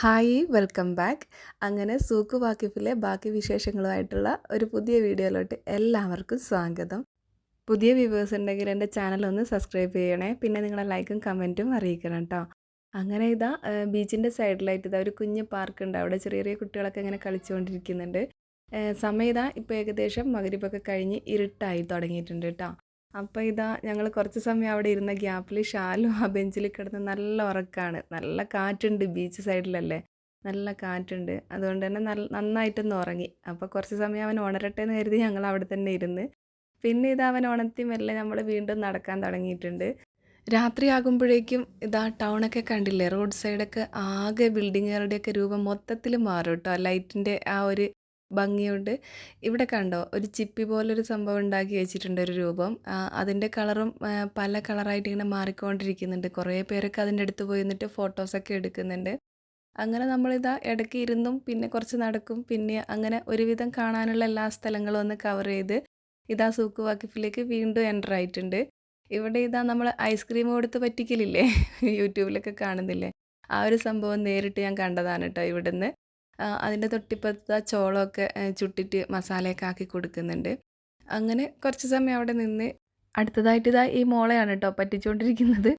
Hi welcome back. അങ്ങനെ സൂക്ക് വാക്കിഫിലെ ബാക്കി വിശേഷങ്ങളുമായിട്ടുള്ള ഒരു പുതിയ വീഡിയോയിലോട്ട് എല്ലാവർക്കും സ്വാഗതം. പുതിയ വ്യൂവേഴ്സ് ഉണ്ടെങ്കിൽ എന്റെ ചാനൽ ഒന്ന് സബ്സ്ക്രൈബ് ചെയ്യണേ പിന്നെ നിങ്ങളെ ലൈക്കും കമന്റും അറിയിക്കണം കേട്ടോ അങ്ങനെ ഇതാ ബീച്ചിന്റെ സൈഡിലായിട്ട് ഇതാ ഒരു കുഞ്ഞ് പാർക്ക് ഉണ്ട് അവിടെ ചെറിയ ചെറിയ കുട്ടികളൊക്കെ ഇങ്ങനെ കളിച്ചുകൊണ്ടിരിക്കുന്നുണ്ട്. സമയം ഇതാ ഇപ്പോൾ ഏകദേശം മകരിപ്പൊക്കെ കഴിഞ്ഞ് ഇരുട്ടായി തുടങ്ങിയിട്ടുണ്ട് കേട്ടോ അപ്പോൾ ഇതാ ഞങ്ങൾ കുറച്ച് സമയം അവിടെ ഇരുന്ന ഗ്യാപ്പിൽ ഷാലും ആ ബെഞ്ചിൽ കിടന്ന് നല്ല ഉറക്കാണ്. നല്ല കാറ്റുണ്ട് ബീച്ച് സൈഡിലല്ലേ? നല്ല കാറ്റുണ്ട്. അതുകൊണ്ട് തന്നെ നല്ല നന്നായിട്ടൊന്ന് ഉറങ്ങി. അപ്പോൾ കുറച്ച് സമയം അവൻ ഉണരട്ടെ എന്ന് കരുതി ഞങ്ങൾ അവിടെ തന്നെ ഇരുന്ന്. പിന്നെ ഇത് അവൻ ഉണർത്തി മെല്ലെ നമ്മൾ വീണ്ടും നടക്കാൻ തുടങ്ങിയിട്ടുണ്ട്. രാത്രിയാകുമ്പോഴേക്കും ഇതാ ടൗണൊക്കെ കണ്ടില്ലേ? റോഡ് സൈഡൊക്കെ ആകെ ബിൽഡിങ്ങുകളുടെയൊക്കെ രൂപം മൊത്തത്തിൽ മാറും കേട്ടോ ലൈറ്റിന്റെ ആ ഒരു ഭംഗിയുണ്ട്. ഇവിടെ കണ്ടോ ഒരു ചിപ്പി പോലൊരു സംഭവം ഉണ്ടാക്കി വെച്ചിട്ടുണ്ട് ഒരു രൂപം. അതിന്റെ കളറും പല കളറായിട്ട് ഇങ്ങനെ മാറിക്കൊണ്ടിരിക്കുന്നുണ്ട്. കുറേ പേരൊക്കെ അതിന്റെ അടുത്ത് പോയി നിന്നിട്ട് ഫോട്ടോസൊക്കെ എടുക്കുന്നുണ്ട്. അങ്ങനെ നമ്മളിതാ ഇടയ്ക്ക് ഇരുന്നും പിന്നെ കുറച്ച് നടക്കും പിന്നെ അങ്ങനെ ഒരുവിധം കാണാനുള്ള എല്ലാ സ്ഥലങ്ങളും ഒന്ന് കവർ ചെയ്ത് ഇതാ സൂക്ക് വാക്കിഫിലേക്ക് വീണ്ടും എന്റർ ആയിട്ടുണ്ട്. ഇവിടെ ഇതാ നമ്മൾ ഐസ്ക്രീം കൊടുത്ത് പറ്റിക്കലില്ലേ? യൂട്യൂബിലൊക്കെ കാണുന്നില്ലേ? ആ ഒരു സംഭവം നേരിട്ട് ഞാൻ കണ്ടതാണ് കേട്ടോ ഇവിടുന്ന്. അതിന്റെ തൊട്ടിപ്പുറത്ത് ആ ചോളമൊക്കെ ചുട്ടിട്ട് മസാലയൊക്കെ ആക്കി കൊടുക്കുന്നുണ്ട്. അങ്ങനെ കുറച്ച് സമയം അവിടെ നിന്ന് അടുത്തതായിട്ട് ഇതാ ഈ മോളെയാണ് കേട്ടോ പറ്റിച്ചുകൊണ്ടിരിക്കുന്നത്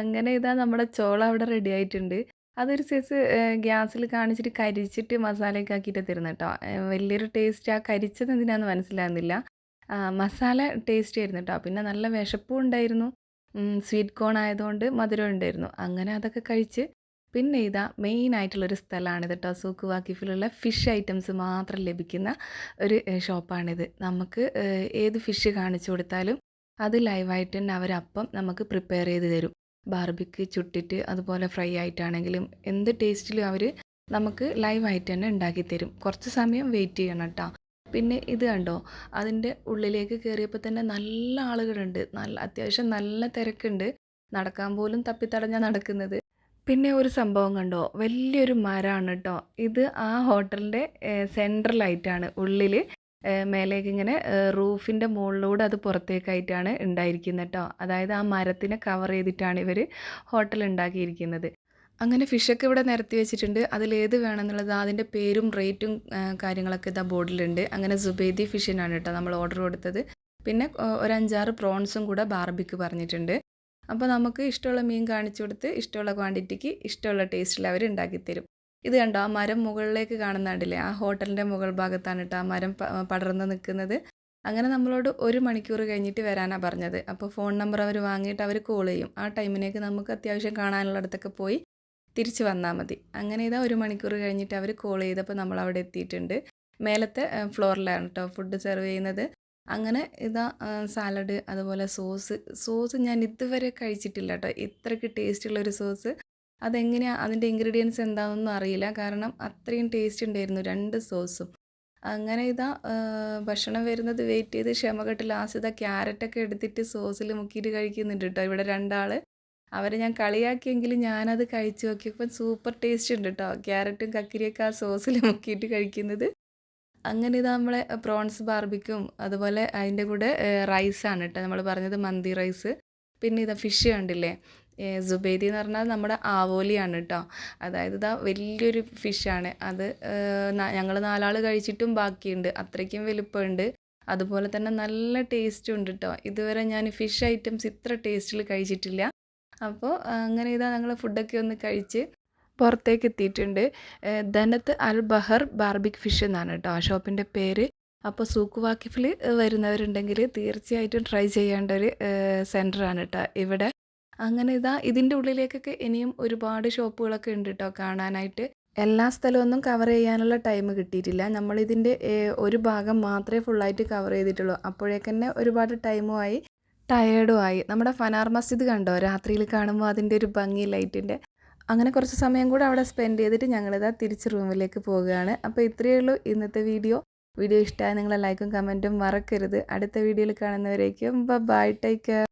അങ്ങനെ ഇതാ നമ്മുടെ ചോള അവിടെ റെഡി ആയിട്ടുണ്ട്. അതൊരു സൈസ് ഗ്യാസിൽ കാണിച്ചിട്ട് കരിച്ചിട്ട് മസാലയൊക്കെ ആക്കിയിട്ട് തരുന്നത് കേട്ടോ വലിയൊരു ടേസ്റ്റ് ആ കരിച്ചത് എന്തിനാന്ന് മനസ്സിലാകുന്നില്ല. മസാല ടേസ്റ്റ് ആയിരുന്നു കേട്ടോ പിന്നെ നല്ല വിശപ്പും ഉണ്ടായിരുന്നു. സ്വീറ്റ് കോൺ ആയതുകൊണ്ട് മധുരം ഉണ്ടായിരുന്നു. അങ്ങനെ അതൊക്കെ കഴിച്ച് പിന്നെ ഇതാ മെയിൻ ആയിട്ടുള്ളൊരു സ്ഥലമാണിത്. കേട്ടോ സൂക്ക് വാക്കിഫിലുള്ള ഫിഷ് ഐറ്റംസ് മാത്രം ലഭിക്കുന്ന ഒരു ഷോപ്പാണിത്. നമുക്ക് ഏത് ഫിഷ് കാണിച്ചു കൊടുത്താലും അത് ലൈവായിട്ട് തന്നെ അവരപ്പം നമുക്ക് പ്രിപ്പയർ ചെയ്ത് തരും. ബാർബിക്ക് ചുട്ടിട്ട് അതുപോലെ ഫ്രൈ ആയിട്ടാണെങ്കിലും എന്ത് ടേസ്റ്റിലും അവർ നമുക്ക് ലൈവായിട്ട് തന്നെ ഉണ്ടാക്കി തരും. കുറച്ച് സമയം വെയിറ്റ് ചെയ്യണം കേട്ടോ പിന്നെ ഇത് കണ്ടോ? അതിന്റെ ഉള്ളിലേക്ക് കയറിയപ്പോൾ തന്നെ നല്ല ആളുകളുണ്ട്. നല്ല അത്യാവശ്യം നല്ല തിരക്കുണ്ട്. നടക്കാൻ പോലും തപ്പിത്തടഞ്ഞാൽ നടക്കുന്നത്. പിന്നെ ഒരു സംഭവം കണ്ടോ? വലിയൊരു മരമാണ് കേട്ടോ ഇത് ആ ഹോട്ടലിന്റെ സെൻട്രലായിട്ടാണ്. ഉള്ളിൽ മേലേക്ക് ഇങ്ങനെ റൂഫിന്റെ മുകളിലൂടെ അത് പുറത്തേക്കായിട്ടാണ് ഉണ്ടായിരിക്കുന്നത് കേട്ടോ അതായത് ആ മരത്തിനെ കവർ ചെയ്തിട്ടാണ് ഇവർ ഹോട്ടൽ ഉണ്ടാക്കിയിരിക്കുന്നത്. അങ്ങനെ ഫിഷൊക്കെ ഇവിടെ നിരത്തി വെച്ചിട്ടുണ്ട്. അതിലേത് വേണമെന്നുള്ളത് അതിന്റെ പേരും റേറ്റും കാര്യങ്ങളൊക്കെ ഇതാ ബോർഡിലുണ്ട്. അങ്ങനെ സുബേദി ഫിഷിനാണ് കേട്ടോ നമ്മൾ ഓർഡർ കൊടുത്തത്. പിന്നെ ഒരു അഞ്ചാറ് പ്രോൺസും കൂടെ ബാർബിക്ക് പറഞ്ഞിട്ടുണ്ട്. അപ്പോൾ നമുക്ക് ഇഷ്ടമുള്ള മീൻ കാണിച്ചു കൊടുത്ത് ഇഷ്ടമുള്ള ക്വാണ്ടിറ്റിക്ക് ഇഷ്ടമുള്ള ടേസ്റ്റിൽ അവർ ഉണ്ടാക്കിത്തരും ഇത് കണ്ടോ? ആ മരം മുകളിലേക്ക് കാണുന്നുണ്ടല്ലേ ആ ഹോട്ടലിന്റെ മുകൾ ഭാഗത്താണ് കേട്ടോ ആ മരം പടർന്ന് നിൽക്കുന്നത് അങ്ങനെ നമ്മളോട് ഒരു മണിക്കൂർ കഴിഞ്ഞിട്ട് വരാനാണ് പറഞ്ഞത്. അപ്പോൾ ഫോൺ നമ്പർ അവർ വാങ്ങിയിട്ട് അവർ കോൾ ചെയ്യും. ആ ടൈമിനേക്ക് നമുക്ക് അത്യാവശ്യം കാണാനുള്ള കാണാനുള്ളിടത്തൊക്കെ പോയി തിരിച്ച് വന്നാൽ മതി. അങ്ങനെ ഇതാ ഒരു മണിക്കൂർ കഴിഞ്ഞിട്ട് അവർ കോൾ ചെയ്തപ്പോൾ നമ്മൾ അവിടെ എത്തിയിട്ടുണ്ട്. മേലത്തെ ഫ്ലോറിലാണ് കേട്ടോ ഫുഡ് സെർവ് ചെയ്യുന്നത്. അങ്ങനെ ഇതാ സാലഡ് അതുപോലെ സോസ് സോസ് ഞാൻ ഇതുവരെ കഴിച്ചിട്ടില്ല കേട്ടോ ഇത്രയ്ക്ക് ടേസ്റ്റുള്ളൊരു സോസ് അതെങ്ങനെയാണ് അതിന്റെ ഇൻഗ്രീഡിയൻസ് എന്താണെന്നൊന്നും അറിയില്ല. കാരണം അത്രയും ടേസ്റ്റ് ഉണ്ടായിരുന്നു രണ്ട് സോസും അങ്ങനെ ഇതാ ഭക്ഷണം വരുന്നത് വെയിറ്റ് ചെയ്ത് ക്ഷമ കെട്ട് ലാസ്റ്റ് ഇതാ ക്യാരറ്റൊക്കെ എടുത്തിട്ട് സോസിൽ മുക്കിയിട്ട് കഴിക്കുന്നുണ്ട് കേട്ടോ ഇവിടെ രണ്ടാൾ അവരെ ഞാൻ കളിയാക്കിയെങ്കിലും ഞാനത് കഴിച്ചു നോക്കിയപ്പോൾ സൂപ്പർ ടേസ്റ്റ് ഉണ്ട് കേട്ടോ ക്യാരറ്റും കക്കിരിയൊക്കെ ആ സോസിൽ മുക്കിയിട്ട് കഴിക്കുന്നത്. അങ്ങനെ ഇത് നമ്മളെ പ്രോൺസ് ബാർബിക്കും അതുപോലെ അതിന്റെ കൂടെ റൈസാണ് കേട്ടോ നമ്മൾ പറഞ്ഞത് മന്തി റൈസ് പിന്നെ ഇതാ ഫിഷ് കണ്ടില്ലേ? സുബേദി എന്ന് പറഞ്ഞാൽ നമ്മുടെ ആവോലിയാണ് കേട്ടോ അതായത് ഇതാ വലിയൊരു ഫിഷാണ് അത് ഞങ്ങൾ നാലാൾ കഴിച്ചിട്ടും ബാക്കിയുണ്ട്. അത്രയ്ക്കും വലുപ്പമുണ്ട്. അതുപോലെ തന്നെ നല്ല ടേസ്റ്റും ഉണ്ട് കേട്ടോ ഇതുവരെ ഞാൻ ഫിഷ് ഐറ്റംസ് ഇത്ര ടേസ്റ്റിൽ കഴിച്ചിട്ടില്ല. അപ്പോൾ അങ്ങനെ ഇതാ ഞങ്ങൾ ഫുഡൊക്കെ ഒന്ന് കഴിച്ച് പുറത്തേക്ക് എത്തിയിട്ടുണ്ട് ധനത്ത് അൽ ബഹർ ബാർബിക് ഫിഷ് എന്നാണ് കേട്ടോ ആ ഷോപ്പിന്റെ പേര്. അപ്പോൾ സൂക്ക് വാക്കിഫിൽ വരുന്നവരുണ്ടെങ്കിൽ തീർച്ചയായിട്ടും ട്രൈ ചെയ്യേണ്ട ഒരു സെന്ററാണ് കേട്ടോ ഇവിടെ. അങ്ങനെ ഇതാ ഇതിന്റെ ഉള്ളിലേക്കൊക്കെ ഇനിയും ഒരുപാട് ഷോപ്പുകളൊക്കെ ഉണ്ട് കേട്ടോ കാണാനായിട്ട്. എല്ലാ സ്ഥലമൊന്നും കവർ ചെയ്യാനുള്ള ടൈം കിട്ടിയിട്ടില്ല. നമ്മളിതിന്റെ ഒരു ഭാഗം മാത്രമേ ഫുള്ളായിട്ട് കവർ ചെയ്തിട്ടുള്ളൂ. അപ്പോഴേക്കന്നെ ഒരുപാട് ടൈമുമായി ടയേർഡും ആയി നമ്മുടെ ഫനാർ മസ്ജിദ് കണ്ടോ? രാത്രിയിൽ കാണുമ്പോൾ അതിന്റെ ഒരു ഭംഗി ലൈറ്റിന്റെ. അങ്ങനെ കുറച്ച് സമയം കൂടെ അവിടെ സ്പെൻഡ് ചെയ്തിട്ട് ഞങ്ങളിതാ തിരിച്ച് റൂമിലേക്ക് പോവുകയാണ്. അപ്പോൾ ഇത്രയേ ഉള്ളൂ ഇന്നത്തെ വീഡിയോ. വീഡിയോ ഇഷ്ടമായ നിങ്ങളെ ലൈക്കും കമന്റും മറക്കരുത്. അടുത്ത വീഡിയോയിൽ കാണുന്നവരേക്കും ബൈ ടേക്ക് കെയർ